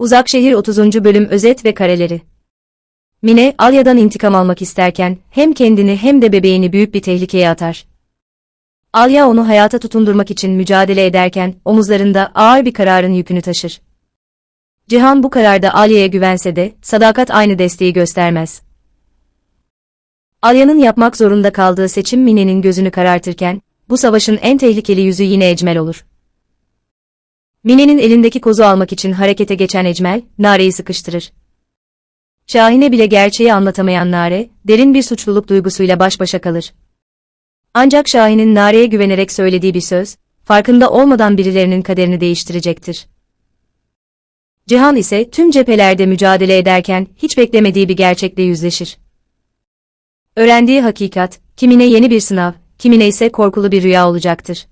Uzak Şehir 30. Bölüm Özet ve Kareleri Mine, Alya'dan intikam almak isterken, hem kendini hem de bebeğini büyük bir tehlikeye atar. Alya onu hayata tutundurmak için mücadele ederken, omuzlarında ağır bir kararın yükünü taşır. Cihan bu kararda Alya'ya güvense de, sadakat aynı desteği göstermez. Alya'nın yapmak zorunda kaldığı seçim Mine'nin gözünü karartırken, bu savaşın en tehlikeli yüzü yine Ecmel olur. Mine'nin elindeki kozu almak için harekete geçen Ecmel, Nare'yi sıkıştırır. Şahin'e bile gerçeği anlatamayan Nare, derin bir suçluluk duygusuyla baş başa kalır. Ancak Şahin'in Nare'ye güvenerek söylediği bir söz, farkında olmadan birilerinin kaderini değiştirecektir. Cihan ise tüm cephelerde mücadele ederken hiç beklemediği bir gerçekle yüzleşir. Öğrendiği hakikat, kimine yeni bir sınav, kimine ise korkulu bir rüya olacaktır.